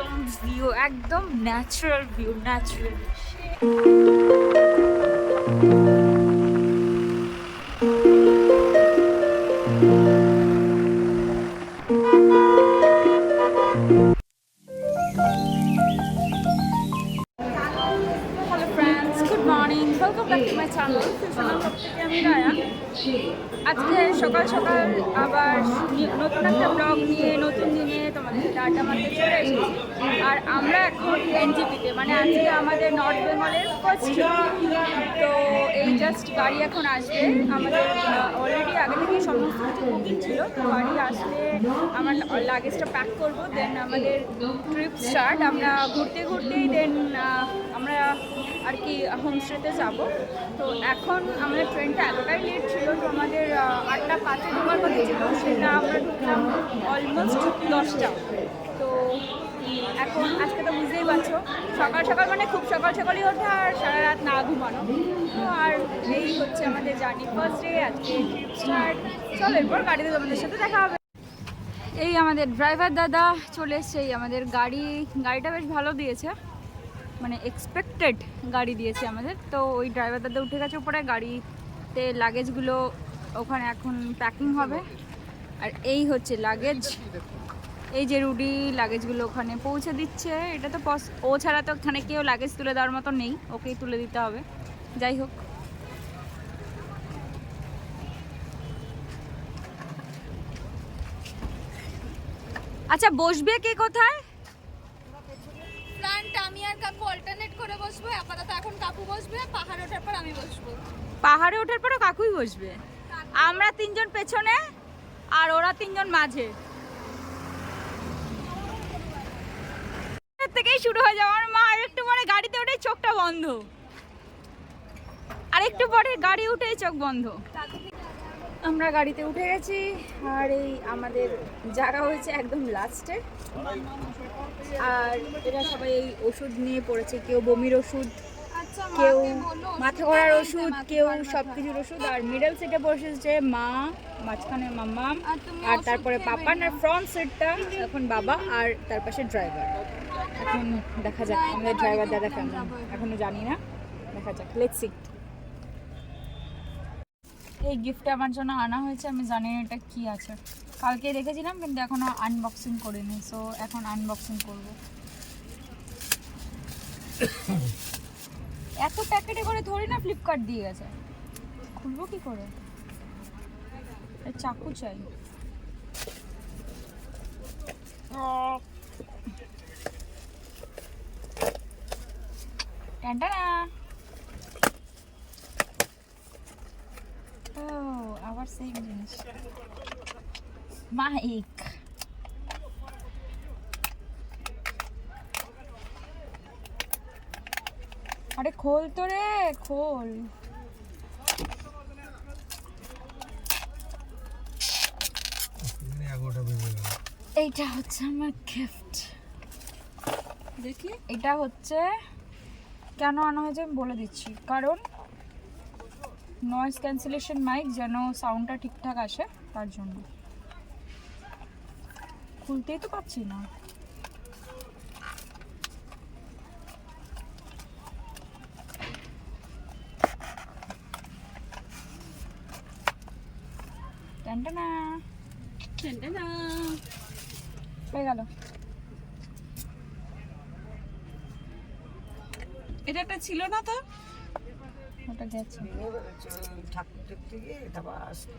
অসম view একদম natural view natural আজকে সকাল সকাল আবার নতুন একটা ব্লগ নিয়ে নতুন দিনে তোমাদের আড্ডা চলে এসেছি। আর আমরা এখন এনজিপিতে মানে আজকে আমাদের নর্থ বেঙ্গলের ফার্স্ট তো এই জাস্ট গাড়ি এখন আসবে। আমাদের অলরেডি আগে থেকেই সমস্ত কিছু বুকিং ছিল। তো গাড়ি আসলে আমার লাগেজটা প্যাক করব দেন আমাদের ট্রিপ স্টার্ট আমরা ঘুরতে ঘুরতেই দেন আমরা আর কি হোমস্টেতে যাব। তো এখন আমাদের ট্রেনটা এতটাই লেট ছিল, তো আমাদের আটটা পাঁচে ঢোকার কথা ছিল। সেটা আমরা ঢুকলাম অলমোস্ট দশটা। এখন আজকে তো বুঝতেই পারছ, সকাল সকাল মানে খুব সকাল সকালই ওঠা আর সারা রাত না ঘুমানো। আর এই হচ্ছে আমাদের জার্নি। ফার্স্ট ডে আজকে স্টার্ট চলো, এরপর গাড়িতে তোমাদের সাথে দেখা হবে। এই আমাদের ড্রাইভার দাদা চলে এসছে, এই আমাদের গাড়ি, গাড়িটা বেশ ভালো দিয়েছে। মানে এক্সপেক্টেড গাড়ি দিয়েছে আমাদের। তো ওই ড্রাইভার দাদা উঠে গেছে উপরে, গাড়িতে লাগেজগুলো ওখানে এখন প্যাকিং হবে। আর এই হচ্ছে লাগেজ এই যে রুডি লাগেজগুলো ওখানে পৌঁছে দিচ্ছে এটা তো ও ছাড়া তো ওখানে কেউ লাগেজ তুলে দেওয়ার মতো নেই ওকেই তুলে দিতে হবে। যাই হোক। আচ্ছা বসবে কে কোথায়? আমি আর কাকু অল্টারনেট করে বসবো আপাতত এখন কাকু বসবে পাহাড় ওঠার পর আমি বসবো। পাহাড়ে ওঠার পরে কাকুই বসবে? আমরা তিনজন পেছনে আর ওরা তিনজন মাঝে। এর থেকেই শুরু হয়ে যাবে আমার মা একটু পরে গাড়িতে উঠে চোখটা বন্ধ। আর একটু পরে গাড়ি উঠে চোখ বন্ধ। আমরা গাড়িতে উঠে গেছি, আর এই আমাদের জায়গা হয়েছে একদম লাস্টে আর এরা সবাই এই ওষুধ নিয়ে পড়েছে, কেউ বমির ওষুধ। কেউ মাথা ঘোরার ওষুধ কেউ সব কিছুর ওষুধ আর মিডল সিটে বসেছে মা মাঝখানে মাম্মাম আর তারপরে পাপান আর ফ্রন্ট সিটটা এখন বাবা আর তার পাশে ড্রাইভার এখন দেখা যাক আমাদের ড্রাইভার দাদা কেমন? এখনও জানি না। দেখা যাক লেটস সি এই গিফটটা আমার জন্য আনা হয়েছে আমি জানি না এটা কি আছে। কালকে রেখেছিলাম কিন্তু এখনও আনবক্সিং করিনি সো এখন আনবক্সিং করব। এত প্যাকেটে করে ধরি না ফ্লিপকার্ট দিয়ে গেছে। খুলবো কি করে? চাকু চাই। টানটানা। ও, আবার সেম জিনিস। মাইক আরে খোল তো রে খোল। এইটা হচ্ছে আমার গিফট দেখি। এটা হচ্ছে কেন আনা হয়েছে আমি বলে দিচ্ছি। কারণ নয়েজ ক্যান্সেলেশন মাইক যেন সাউন্ডটা ঠিকঠাক আসে তার জন্য। খুলতেই তো পাচ্ছি না। টানটানা হয়ে গেল। এটা একটা ছিল না তো? ওটা গেছে। ঠাকুর দেখতে গিয়ে তারপর আসতে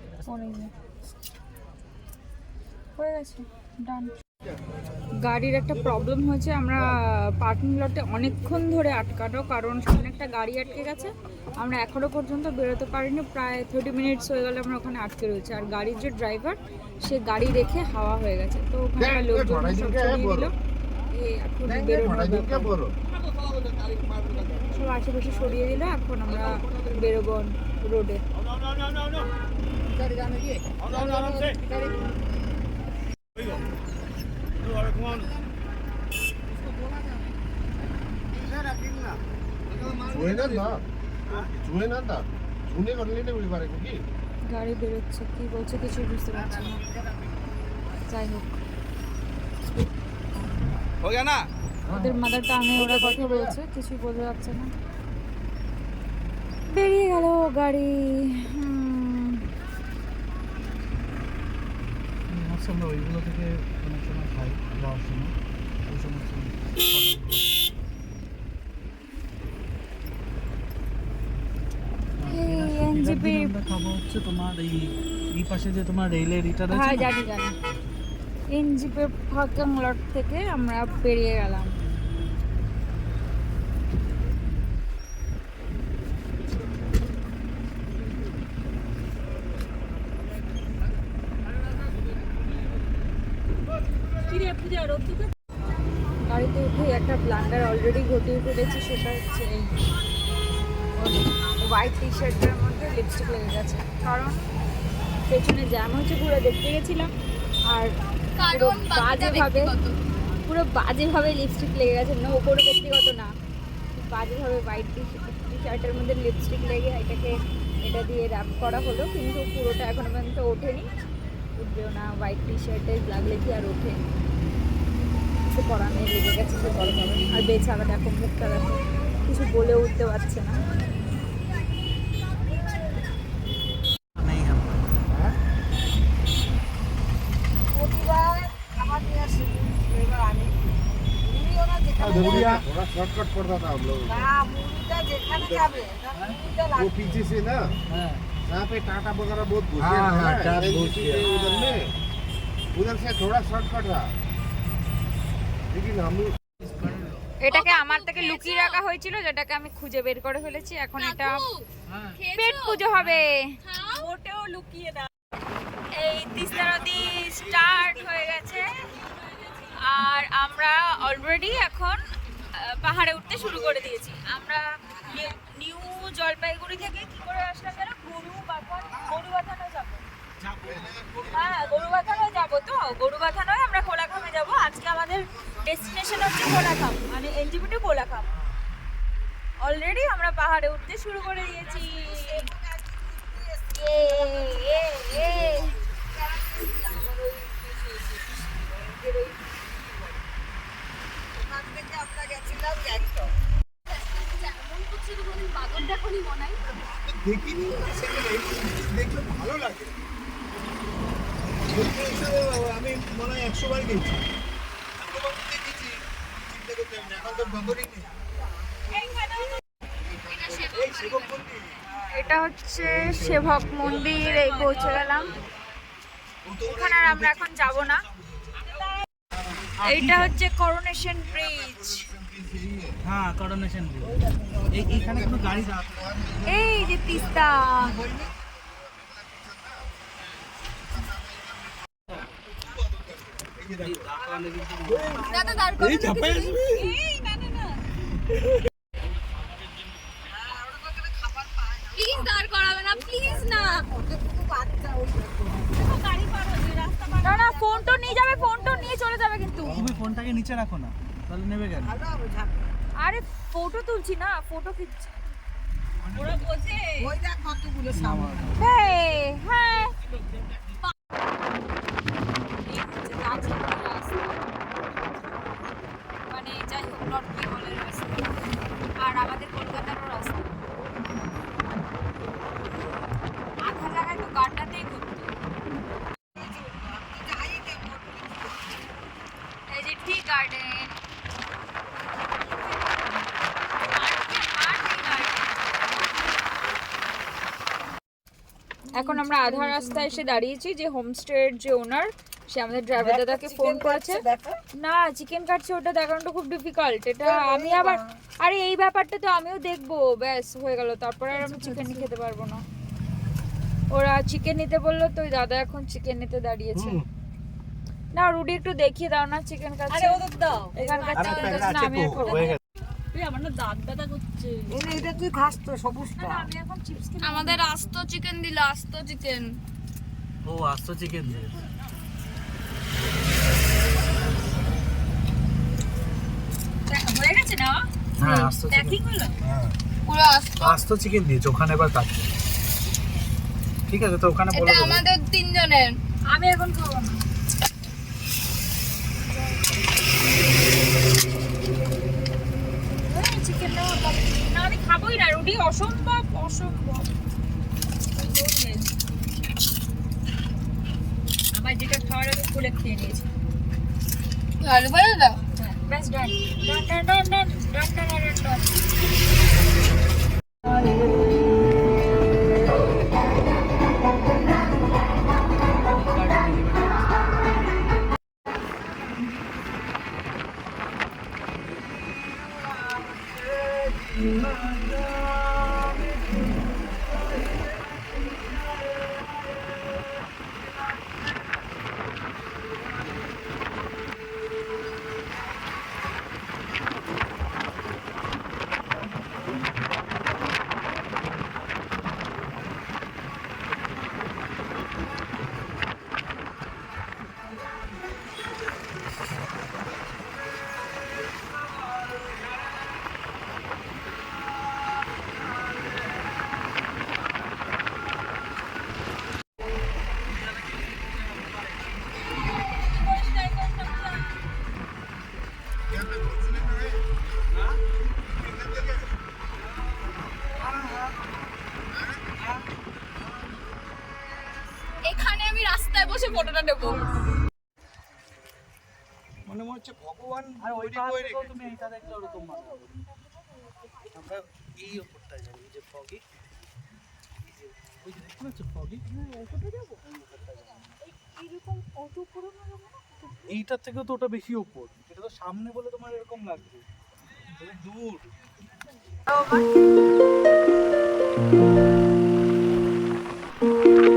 গিয়ে হয়ে গেছে। ডান গাড়ির একটা প্রবলেম হয়েছে আমরা পার্কিং লটে অনেকক্ষণ ধরে আটকানো কারণ সামনে একটা গাড়ি আটকে গেছে। আমরা এখনও পর্যন্ত বেরোতে পারিনি প্রায় থার্টি মিনিটস হয়ে গেলে আমরা ওখানে আটকে রয়েছে। আর গাড়ির যে ড্রাইভার সে গাড়ি রেখে হাওয়া হয়ে গেছে। তো ওখানে লোকজন সব সরিয়ে দিল। এখন বেরোনোর সব আশেপাশে সরিয়ে দিল এখন আমরা বেরোবো রোডে 조 জুনে না না জুনে করলে না বুঝতে পারে কি গাড়ি বেরোচ্ছে কি বলছে কিছু বুঝতে পারছি না। যাই হোক। হয়ে গেল না? ওদের মাদারটা আমি ওরা কথা বলছে কিছু বোঝা যাচ্ছে না। বেরিয়ে গেল গাড়ি। হ্যাঁ, আমরা ওইগুলো থেকে অনেক সময় খাই যাওয়ার সময়। ওই সমস্ত আমরা খাব হচ্ছে তোমার এই এই পাশে যে তোমার রেলের এটা হ্যাঁ জানি জানি। এনজিপের ফাঁকা লট থেকে আমরা বেরিয়ে গেলাম। গাড়িতে উঠে একটা ব্লান্ডার অলরেডি ঘটিয়ে ফেলেছি সেটা হচ্ছে এই হোয়াইট টি শার্টের মধ্যে লিপস্টিক লেগে গেছে। কারণ পেছনে জ্যাম হচ্ছে পুরো দেখতে গেছিলাম। আর কারণ বাজেভাবে পুরো বাজেভাবে লিপস্টিক লেগে গেছে। না ওপরে ব্যক্তিগত না। বাজেভাবে হোয়াইট টি শার্টের মধ্যে লিপস্টিক লেগে এটাকে এটা দিয়ে র্যাপ করা হলো। কিন্তু পুরোটা এখনও পর্যন্ত ওঠেনি। উঠবেও না। হোয়াইট টি শার্টে লাগলে কি আর ওঠে। কিছু করার নেই লেগে গেছে সে বড় হবে আর বেছাড়া দেখো মুখটা দেখো কিছু বলে উঠতে পারছে না নেই আমরা প্রতিবার খাবার নিয়ে আসি এবার আমি মুড়িও না যেখানে थोड़ा যাবে। शॉर्टकट पड़ता था हम लोग না মুড়িটা যেখানে যাবে না, মুড়িটা वो লাগবে पीछे से ना হ্যাঁ यहाँ पे टाटा वगैरह बहुत घुसे हाँ, थे हाँ, ना, टाटा NGP घुस के गया। उधर में उधर से थोड़ा शॉर्टकट था लेकिन हम लोग এটাকে আমার থেকে লুকিয়ে রাখা হয়েছিল যেটাকে আমি খুঁজে বের করে ফেলেছি এখন এটা কাকু, হ্যাঁ পেট খেয়েছো? পুজো হবে খাও। মোটেও লুকিয়ে দাও এই তিস্তা নদী স্টার্ট হয়ে গেছে আর আমরা অলরেডি এখন পাহাড়ে উঠতে শুরু করে দিয়েছি। আমরা নিউ- জলপাইগুড়ি থেকে কি করে আসলাম যেন? গরু বাথান গরু বাথানো যাব। হ্যাঁ গরু বাথানো যাব তো? গরু বাথানোয় আমরা কোলাখামে যাব। আজকে আমাদের ডেস্টিনেশন হচ্ছে কোলাখাম মানে এনজিপিটি কোলাখাম অলরেডি আমরা পাহাড়ে উঠতে শুরু করে দিয়েছি এ, এ, এ। ওখান থেকে আমরা গেছিলাম গ্যাংটক এমন করছে তো কোনোদিন বাদর দেখোনি দেখিনি দেখলে ভালো লাগে। আমি মনে হয় একশো বার গেছি। দেখেছি চিন্তা করতে এখন তো বন্দরই নেই। এই সেবক মন্দির। এটা হচ্ছে সেবক মন্দির এই পৌঁছে গেলাম ওখানে আর আমরা এখন যাব না। এইটা হচ্ছে করোনেশন ব্রিজ হ্যাঁ করোনেশন এই এইখানে কোনো গাড়ি এই যে তিস্তা। দাদা দাঁড় করো না, কিছু নেই। প্লিজ দাঁড় করাবে না প্লিজ না কতটুকু বাচ্চা ওই দেখো। না। না ফোন তো নিয়ে যাবে ফোন তো নিয়ে চলে যাবে কিন্তু। তুমি ফোনটাকে নিচে রাখো না। তাহলে নেবে কেন? আরে ফটো তুলছি না ফটো খিচ্ছি। ওই দেখ কতগুলো সামান হ্যাঁ হ্যাঁ। মানে যাই হোক নর্থ বেঙ্গলের রাস্তা আর আমাদের কলকাতারও রাস্তা আধা জায়গায় তো গাড্ডাতেই ঘুরতো এই যে টি গার্ডেন এখন আমরা আধা রাস্তায় এসে দাঁড়িয়েছি যে হোমস্টের যে ওনার সে আমাদের ড্রাইভার দাদাকে ফোন করেছে। না চিকেন কাটছে ওটা দেখানোটা খুব ডিফিকাল্ট এটা আমি আবার আরে এই ব্যাপারটা তো আমিও দেখব ব্যাস হয়ে গেল তারপরে আর আমি চিকেন খেতে পারব না। ওরা চিকেন নিতে বলল তো ওই দাদা এখন চিকেন নিতে দাঁড়িয়েছে। না রুডি একটু দেখিয়ে দাও না চিকেন কাটছে। দাও। এখানকার চিকেন কাটছে না আমি না। এনে এটা তুই খাস তো সবুজটা আমি এখন চিপস কিনে আমাদের আস্ত চিকেন দিল আস্ত চিকেন ও আস্ত চিকেন হয়ে গেছে না? হ্যাঁ আস্ত চিকেন প্যাকিং পুরো আস্ত। আস্ত চিকেন দিয়েছে ওখানে এবার কাটছে ঠিক আছে তো ওখানে বলে আমাদের তিনজনের। আমি এখন খাব না। বডি অসম্ভব অসম্ভব। আমার যেটা খাওয়ার আমি খুলে খেয়ে নিয়েছি। ভালো ভালো দাও ব্যাস ডান ডান ডান ডান ডান ডান ডান এইটার থেকেও তো ওটা বেশি ওপর। এটা তো সামনে বলে তোমার এরকম লাগছে দূর দূর। কি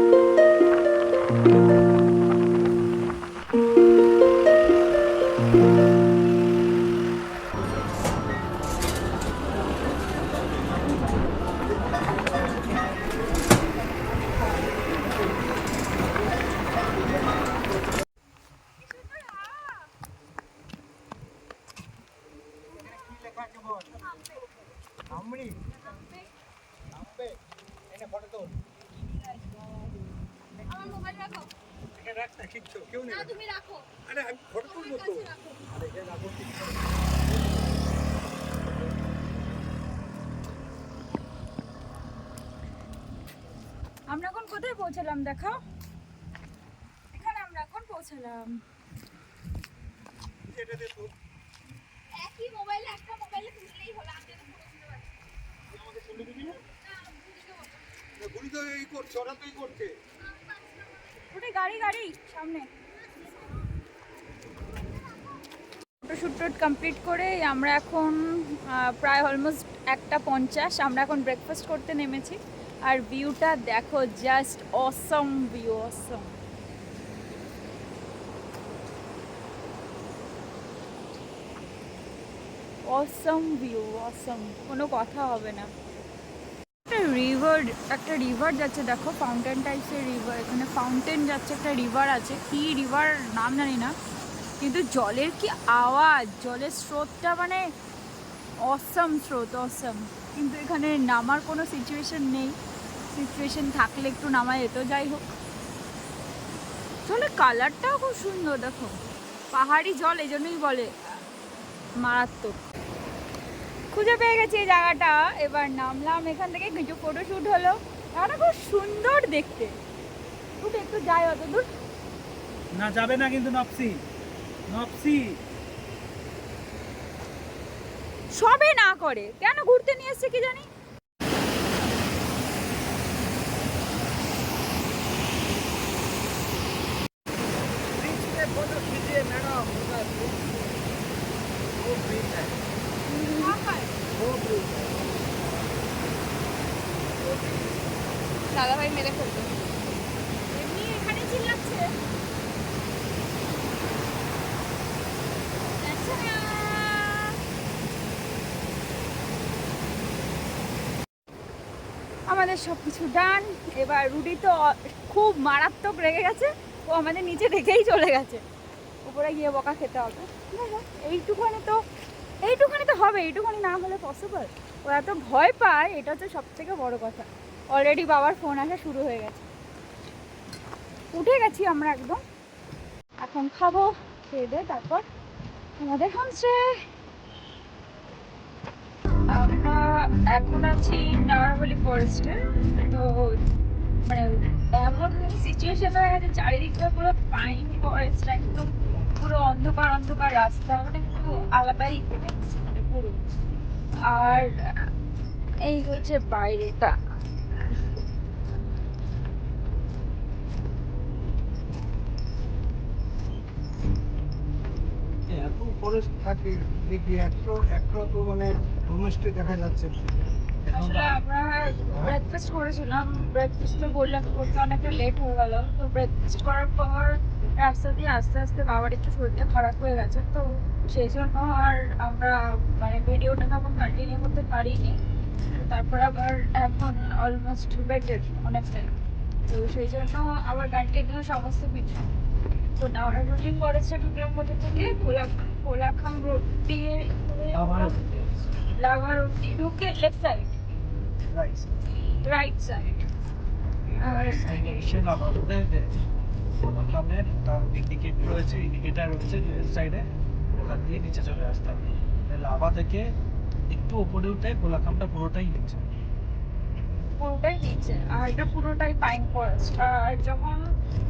আমরা এখন কোথায় পৌঁছালাম, দেখাও। এখানে আমরা এখন পৌঁছালাম। একই মোবাইলে একটা মোবাইলে তুললেই হলো আমি যেন ফটো তুলতে পারি আমাকে তুলে ফটোশ্যুট কমপ্লিট করে আমরা এখন প্রায় অলমোস্ট একটা পঞ্চাশ। আমরা এখন ব্রেকফাস্ট করতে নেমেছি। আর ভিউটা দেখো just awesome view awesome awesome view awesome কোনো কথা হবে না। রিভার একটা রিভার যাচ্ছে, দেখো ফাউন্টেন টাইপসের রিভার এখানে ফাউন্টেন যাচ্ছে, একটা রিভার আছে। কি রিভার নাম জানি না। কিন্তু জলের কি আওয়াজ? জলের স্রোতটা মানে অসম স্রোত অসম কিন্তু এখানে নামার কোনো সিচুয়েশন নেই। সিচুয়েশন থাকলে একটু নামা যেত যাই হোক। জলের কালারটাও খুব সুন্দর, দেখো। পাহাড়ি জল এই জন্যই বলে, মারাত্মক। খুঁজে পেয়ে গেছি এই জায়গাটা। এবার নামলাম এখান থেকে কিছু ফটোশ্যুট হলো। জায়গাটা খুব সুন্দর দেখতে। উঠে একটু যাই অত দূর। না যাবে না কিন্তু নপসি নপসি সবে না করে। কেন ঘুরতে নিয়ে এসছে কি জানি? দাদা ভাই মেরে ফেলবে। এমনি এখানে চিল্লাচ্ছে। আমাদের সব কিছু ডান। এবার রুটি তো খুব মারাত্মক রেগে গেছে। ও আমাদের নিচে রেখেই চলে গেছে। উপরে গিয়ে বকা খেতে হবে। এইটুখানি তো এইটুখানি তো হবে এইটুখানি না হলে পসিবল ও এত ভয় পায় এটা হচ্ছে সব থেকে বড় কথা। অলরেডি বাবার ফোন আসা শুরু হয়ে গেছে। উঠে গেছি আমরা একদম। এখন খাব, খেয়ে দিয়ে তারপর আমাদের হোমস্টে আমরা এখন আছি নারাবলি ফরেস্টে তো মানে এমন সিচুয়েশন হয়ে গেছে চারিদিকটা পুরো পাইন ফরেস্ট একদম পুরো অন্ধকার অন্ধকার রাস্তা মানে পুরো আলাদাই পুরো। আর এই হচ্ছে বাইরেটা। ফরেস্ট থাকে দেখি একটা একটা তো মানে হোমস্টে দেখা যাচ্ছে। আসলে আমরা করেছিলাম তো বললাম অনেকটা লেট হয়ে তো করার পর রাস্তা দিয়ে আস্তে আস্তে বাবার একটু শরীরটা খারাপ হয়ে গেছে, তো সেই জন্য আর আমরা মানে করতে পারিনি। তারপর আবার এখন অলমোস্ট তো সেই জন্য আবার কন্টিনিউ সমস্ত কিছু। তো নাওড়া রুটিন করেছে মধ্যে থেকে কোলা কোলাখাম রোড দিয়ে লাভা রোড দিয়ে ঢুকে লেফট সাইড রাইট সাইড এসে তার ইন্ডিকেট রয়েছে ইন্ডিকেটার রয়েছে সাইডে ওখান দিয়ে নিচে চলে আসতাম লাভা থেকে একটু উপরে উঠে গোলাকামটা পুরোটাই নিচে। পুরোটাই নিচে। আর এটা পুরোটাই পাইন ফরেস্ট আর যখন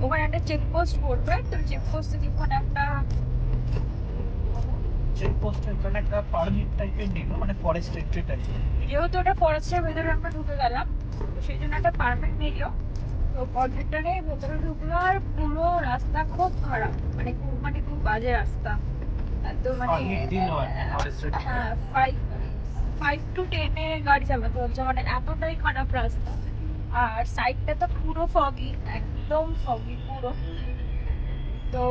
ওখানে একটা চেকপোস্ট পড়বে তো চেকপোস্টে যখন একটা চেকপোস্ট এখানে একটা পারমিট টাইপের নিল মানে ফরেস্ট এন্ট্রি টাইপ যেহেতু ওটা ফরেস্টের ভেতরে আমরা ঢুকে গেলাম সেই জন্য একটা পারমিট নিল। তো পারমিটটারে ভেতরে ঢুকলো আর পুরো রাস্তা খুব খারাপ মানে খুব মানে খুব বাজে রাস্তা। একদম মানে। হ্যাঁ ফাইভ ফাইভ টু টেনে গাড়ি চালাতে হচ্ছে মানে এতটাই খারাপ রাস্তা। আর সাইডটা তো পুরো ফগি একদম ফগি পুরো। তো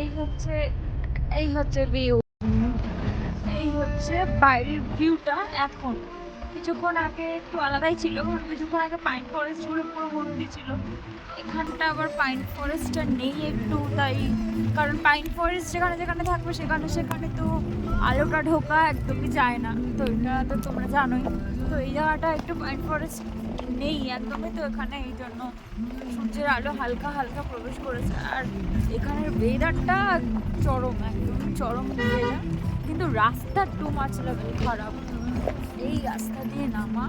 এই হচ্ছে এই হচ্ছে ভিউ এই হচ্ছে বাইরের ভিউটা এখন। কিছুক্ষণ আগে একটু আলাদাই ছিল, কিছুক্ষণ আগে পাইন ফরেস্ট জুড়ে পুরো ভর্তি ছিল। এখানটা আবার পাইন ফরেস্টটা নেই একটু, তাই কারণ পাইন ফরেস্ট যেখানে যেখানে থাকবে সেখানে সেখানে তো আলোটা ঢোকা একদমই যায় না। তো এটা তো তোমরা জানোই। তো এই জায়গাটা একটু পাইন ফরেস্ট নেই, একদমই তো এখানে এই জন্য সূর্যের আলো হালকা হালকা প্রবেশ করেছে। আর এখানের ওয়েদারটা চরম একদম চরম ওয়েদার কিন্তু রাস্তা টু মাছ লেভেল খারাপ। এই রাস্তা দিয়ে নামা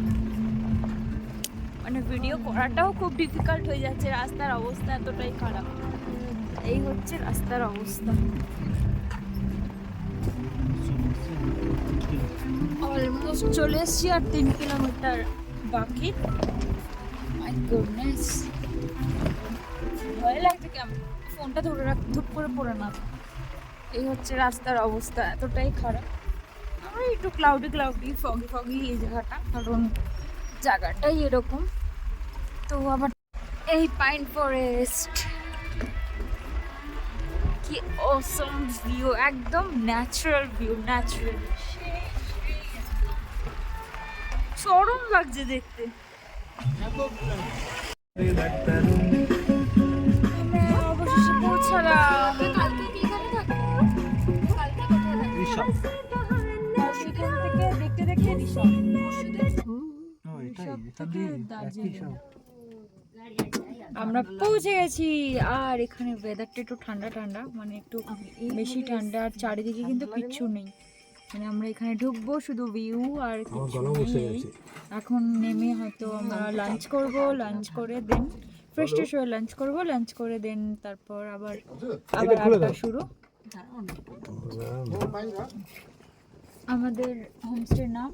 মানে ভিডিও করাটাও খুব ডিফিকাল্ট হয়ে যাচ্ছে। রাস্তার অবস্থা এতটাই খারাপ। এই হচ্ছে রাস্তার অবস্থা। অলমোস্ট চলে এসছি আর তিন কিলোমিটার বাকি। মাই গুডনেস ভয় লাগছে কেমন? ফোনটা ধরে রাখ, ধুপ করে পড়ে না। এই হচ্ছে রাস্তার অবস্থা, এতটাই খারাপ। আমরা একটু ক্লাউডি ক্লাউডি ফগি ফগি এই জায়গাটা, কারণ জায়গাটাই এরকম। তো আবার এই পাইন ফরেস্ট কি অসম ভিউ একদম ন্যাচারাল ভিউ ন্যাচারাল চরম লাগছে দেখতে। আমরা পৌঁছে গেছি। আর এখানে ওয়েদারটা একটু ঠান্ডা ঠান্ডা মানে একটু বেশি ঠান্ডা, আর চারিদিকে কিন্তু কিচ্ছু নেই। মানে আমরা এখানে ঢুকবো শুধু ভিউ আর এখন নেমে হয়তো আমরা লাঞ্চ করব লাঞ্চ করে দেন ফ্রেশ ট্রেশ হয়ে লাঞ্চ করব লাঞ্চ করে দেন তারপর আবার আবার আড্ডা শুরু। আমাদের হোমস্টের নাম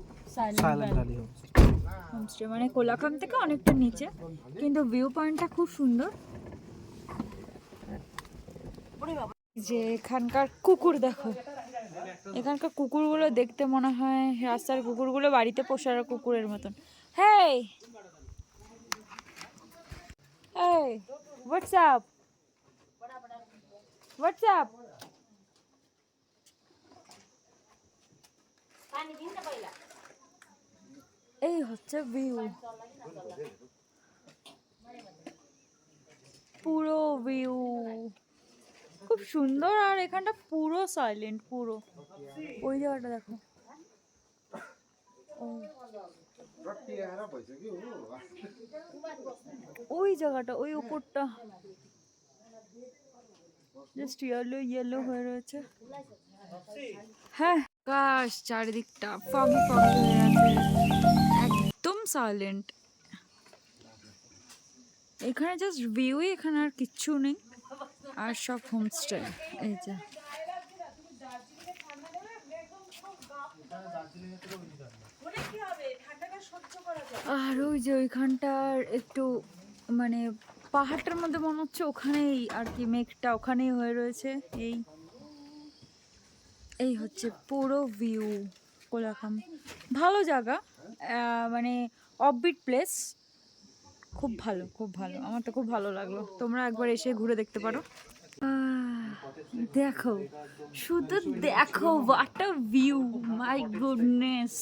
হোমস্টে মানে কোলাখাম থেকে অনেকটা নিচে কিন্তু ভিউ পয়েন্টটা খুব সুন্দর। যে এখানকার কুকুর দেখো। এখানকার কুকুরগুলো দেখতে মনে হয় রাস্তার কুকুরগুলো বাড়িতে পোষার কুকুরের মতন। Hey! Hey! What's up what's up এই হচ্ছে ভিউ পুরো ভিউ খুব সুন্দর আর এখানটা পুরো সাইলেন্ট পুরো। ওই জায়গাটা দেখো। ওই জায়গাটা ওই উপরটা। জাস্ট ইয়েলো ইয়েলো হয়ে রয়েছে। হ্যাঁ। আকাশ চারিদিকটা ফগি ফগি হয়ে আছে। একদম সাইলেন্ট এখানে জাস্ট ভিউই এখানে আর কিচ্ছু নেই। আর সব হোমস্টে, এই যে। আর ওই যে ওইখানটার একটু মানে পাহাড়টার মধ্যে মনে হচ্ছে ওখানেই আর কি, মেঘটা ওখানেই হয়ে রয়েছে, এই। এই হচ্ছে পুরো ভিউ, কোলাখাম। ভালো জায়গা মানে অফবিট প্লেস খুব ভালো খুব ভালো। আমার তো খুব ভালো লাগল। তোমরা একবার এসে ঘুরে দেখতে পারো। দেখো, শুধু দেখো what a view my goodness